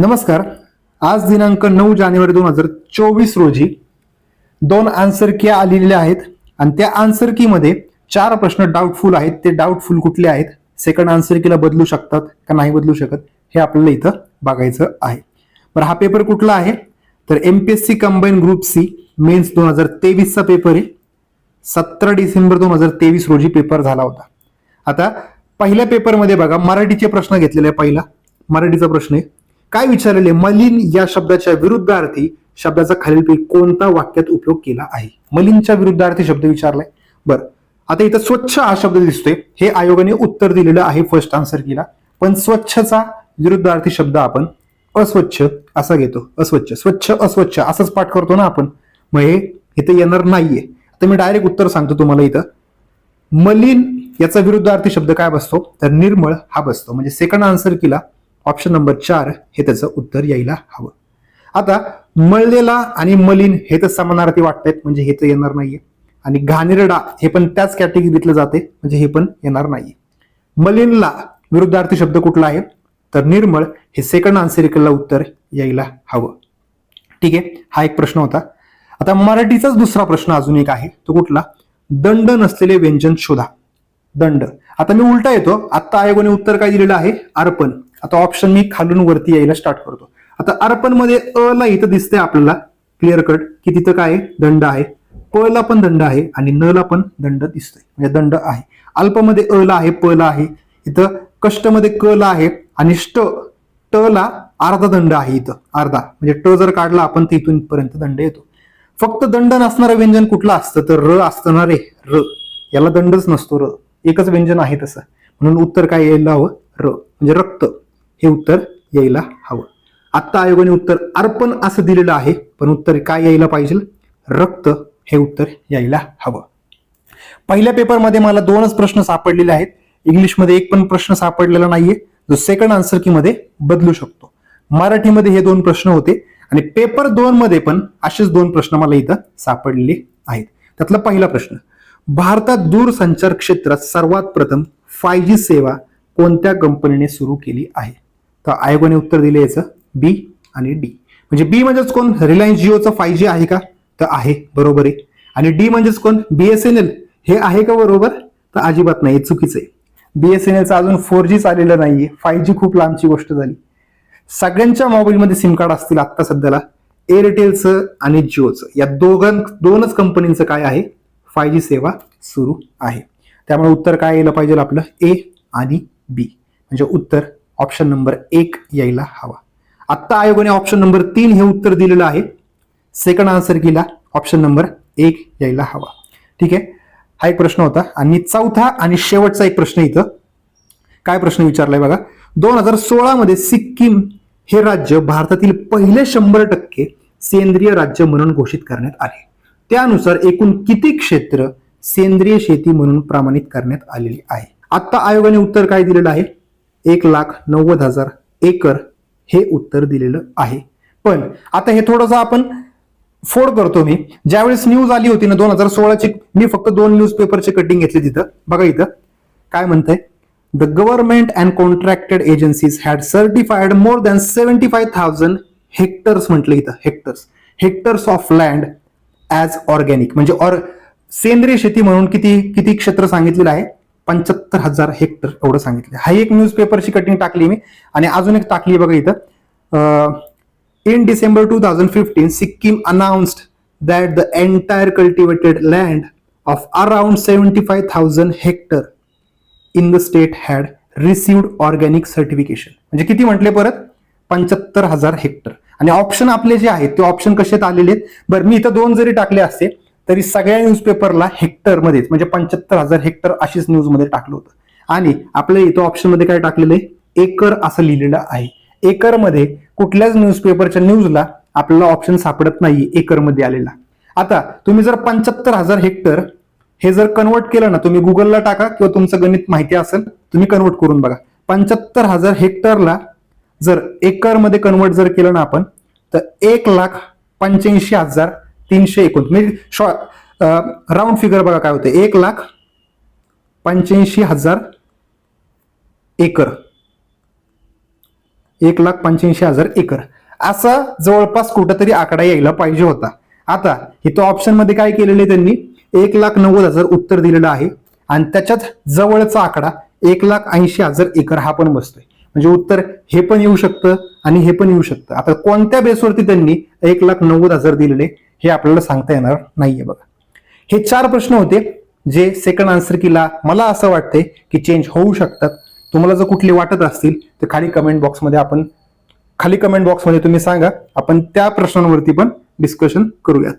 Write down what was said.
नमस्कार. आज दिनांक नऊ जानेवारी दोन हजार चोवीस रोजी दोन आन्सर की आलेल्या आहेत आणि त्या आन्सर की मध्ये चार प्रश्न डाऊटफुल आहेत. ते डाऊटफुल कुठले आहेत? सेकंड आन्सर कीला बदलू शकतात का नाही बदलू शकत? हे आपल्याला इथं बघायचं आहे. बरं हा पेपर कुठला आहे? तर M P S C combine group C mains दोन हजार तेवीसचा पेपर आहे. सतरा डिसेंबर दोन हजार तेवीस रोजी पेपर झाला होता. आता पहिल्या पेपरमध्ये बघा मराठीचे प्रश्न घेतलेले आहे पहिला. मराठीचा प्रश्न आहे. काय विचारलेले मलिन या शब्दाच्या विरुद्धार्थी शब्दाचा खालीलपैकी कोणता वाक्यात उपयोग केला आहे? मलिनच्या विरुद्धार्थी शब्द विचारलाय. बरं. आता इथं स्वच्छ हा शब्द दिसतोय. हे आयोगाने उत्तर दिलेलं आहे फर्स्ट आन्सर केला. पण स्वच्छचा विरुद्धार्थी शब्द आपण अस्वच्छ असा घेतो. अस्वच्छ. स्वच्छ अस्वच्छ असंच पाठ करतो ना आपण. मग हे इथं येणार नाहीये. आता मी डायरेक्ट उत्तर सांगतो तुम्हाला इथं. मलिन याचा विरुद्धार्थी शब्द काय बसतो? तर निर्मळ हा बसतो. म्हणजे सेकंड आन्सर केला. ऑप्शन नंबर चार हे त्याचं उत्तर यायला हवं. आता मळलेला आणि मलिन हे तर समानार्थी वाटतायत म्हणजे हे तर येणार नाहीये. आणि घाणेरडा हे पण त्याच कॅटेगरीतलं जाते म्हणजे हे पण येणार नाहीये. मलिनला विरुद्धार्थी शब्द कुठला आहे? तर निर्मळ हे सेकंड आन्सरिकलला उत्तर यायला हवं. ठीक आहे हा एक प्रश्न होता. आता मराठीचाच दुसरा प्रश्न अजून एक आहे तो कुठला? दंड नसलेले व्यंजन शोधा. दंड. आता मी उलटा येतो आता आयोगाने उत्तर काय दिलेलं आहे? अर्पण. आता ऑप्शन मी खालून वरती यायला स्टार्ट करतो. आता अर्पणमध्ये अ ला इथं दिसते आपल्याला. क्लिअर कट की तिथं काय आहे? दंड आहे. प ला पण दंड आहे आणि न ला पण दंड दिसतोय. म्हणजे दंड आहे. अल्पमध्ये अ ला आहे प ला आहे. इथं कष्टमध्ये क ला आहे आणि ष्ट ट ला अर्धा दंड आहे इथं. अर्धा. म्हणजे ट जर काढला आपण तर इथून पर्यंत दंड येतो. फक्त दंड नसणारं व्यंजन कुठलं असतं? तर र असतं ना रे. र. याला दंडच नसतो र. एकच व्यंजन आहे तसं. म्हणून उत्तर काय यायला हवं? र. म्हणजे रक्त. हे उत्तर यायला हवं. आत्ता आयोगाने उत्तर अर्पण असं दिलेलं आहे पण उत्तर काय यायला पाहिजे? रक्त हे उत्तर यायला हवं. पहिल्या पेपरमध्ये मला दोनच प्रश्न सापडलेले आहेत. इंग्लिशमध्ये एक पण प्रश्न सापडलेला नाहीये. जो सेकंड आन्सर की मध्ये बदलू शकतो. मराठीमध्ये हे दोन प्रश्न होते आणि पेपर दोन मध्ये पण असेच दोन प्रश्न मला इथं सापडलेले आहेत. त्यातला पहिला प्रश्न भारतात दूरसंचार क्षेत्रात सर्वात प्रथम फाय जी सेवा कोणत्या कंपनीने सुरू केली आहे? तर आयोगाने उत्तर दिले याचं. बी आणि डी म्हणजे बी म्हणजेच कोण? रिलायन्स जिओचं फाय जी आहे का? तर आहे. बरोबर आहे. आणि डी म्हणजेच कोण? बीएसएनएल हे आहे का बरोबर? तर अजिबात नाही. चुकीचं आहे. बीएसएनएलचं अजून फोर जी चाललेलं नाहीये. फाय जी खूप लांबची गोष्ट झाली. सगळ्यांच्या मोबाईलमध्ये सिम कार्ड असतील आत्ता सध्याला. एअरटेलचं आणि जिओचं या दोघां दोनच कंपनीचं काय आहे? फाय जी सेवा सुरू आहे. त्यामुळे उत्तर काय यायला पाहिजे आपलं? ए आणि बी म्हणजे उत्तर ऑप्शन नंबर एक यायला हवा. आत्ता आयोगाने ऑप्शन नंबर तीन हे उत्तर दिलेलं आहे. सेकंड आन्सर केला ऑप्शन नंबर एक यायला हवा. ठीक आहे? हा एक प्रश्न होता. आणि चौथा आणि शेवटचा एक प्रश्न इथं. काय प्रश्न विचारलाय बघा? दोन हजार सोळा मध्ये सिक्कीम हे राज्य भारतातील पहिले शंभर टक्के सेंद्रिय राज्य म्हणून घोषित करण्यात आले. त्यानुसार एकूण किती क्षेत्र सेंद्रिय शेती म्हणून प्रमाणित करण्यात आलेली आहे? आत्ता आयोगाने उत्तर काय दिलेलं आहे? एक लाख नव्वद हजार एकर हे उत्तर दिलेलं आहे. पण आता हे थोडंसं आपण फोड करतो मी. ज्यावेळेस न्यूज आली होती ना दोन हजार सोळाची मी फक्त दोन न्यूज पेपरचे कटिंग घेतले तिथं. बघा इथं. काय म्हणतंय? The government and contracted agencies had certified more than seventy five thousand hectares म्हटलं इथं hectares hectares of land as organic म्हणजे ऑर सेंद्रिय शेती म्हणून किती किती क्षेत्र सांगितलेलं आहे? पंच्याहत्तर हजार हेक्टर एवढं सांगितलं. हा एक न्यूजपेपरची कटिंग टाकली मी. आणि अजून एक टाकली बघा इथं. In December two thousand fifteen Sikkim announced that the entire cultivated land of around seventy five thousand hectare in the state had received organic certification म्हणजे किती म्हटले परत? पंच्याहत्तर हजार हेक्टर. आणि ऑप्शन आपले जे आहेत ते ऑप्शन कशात आलेले आहेत? बरं मी इथं दोन जरी टाकले असते तरी सगळ्या न्यूजपेपरला हेक्टर मध्येच म्हणजे पंच्याहत्तर हजार हेक्टर अशीच न्यूजमध्ये टाकलं होतं. आणि आपल्या इथं ऑप्शनमध्ये काय टाकलेलं आहे? एकर असं लिहिलेलं आहे. एकरमध्ये कुठल्याच न्यूजपेपरच्या न्यूजला आपल्याला ऑप्शन सापडत नाही एकरमध्ये आलेला. आता तुम्ही जर पंच्याहत्तर हजार हेक्टर हे जर कन्वर्ट केलं ना तुम्ही गुगलला टाका किंवा तुमचं गणित माहिती असेल तुम्ही कन्वर्ट करून बघा. पंच्याहत्तर हजार हेक्टरला जर एकरमध्ये कन्वर्ट जर केलं ना आपण तर एक लाख पंच्याऐंशी हजार तीनशे एकोण म्हणजे राऊंड फिगर बघा काय होतं एक लाख पंच्याऐंशी हजार एकर. एक लाख पंच्याऐंशी हजार एकर. असा जवळपास कुठंतरी आकडा यायला पाहिजे होता. आता इथं ऑप्शनमध्ये काय केलेलं आहे त्यांनी? एक लाख नव्वद हजार उत्तर दिलेलं आहे. आणि त्याच्यात जवळचा आकडा एक लाख ऐंशी हजार एकर हा पण बसतोय. म्हणजे उत्तर हे पण येऊ शकतं आणि हे पण येऊ शकतं. आता कोणत्या बेसवरती त्यांनी एक लाख नव्वद हजार दिलेले? हे आपल्याला सांगता येणार नाहीये बघा. हे चार प्रश्न होते जे सेकंड आन्सर किला. मला असं वाटतंय की चेंज होऊ शकतात. तुम्हाला जर कुठले वाटत असतील तर खाली कमेंट बॉक्समध्ये आपण खाली कमेंट बॉक्समध्ये तुम्ही सांगा. आपण त्या प्रश्नांवरती पण डिस्कशन करूयात.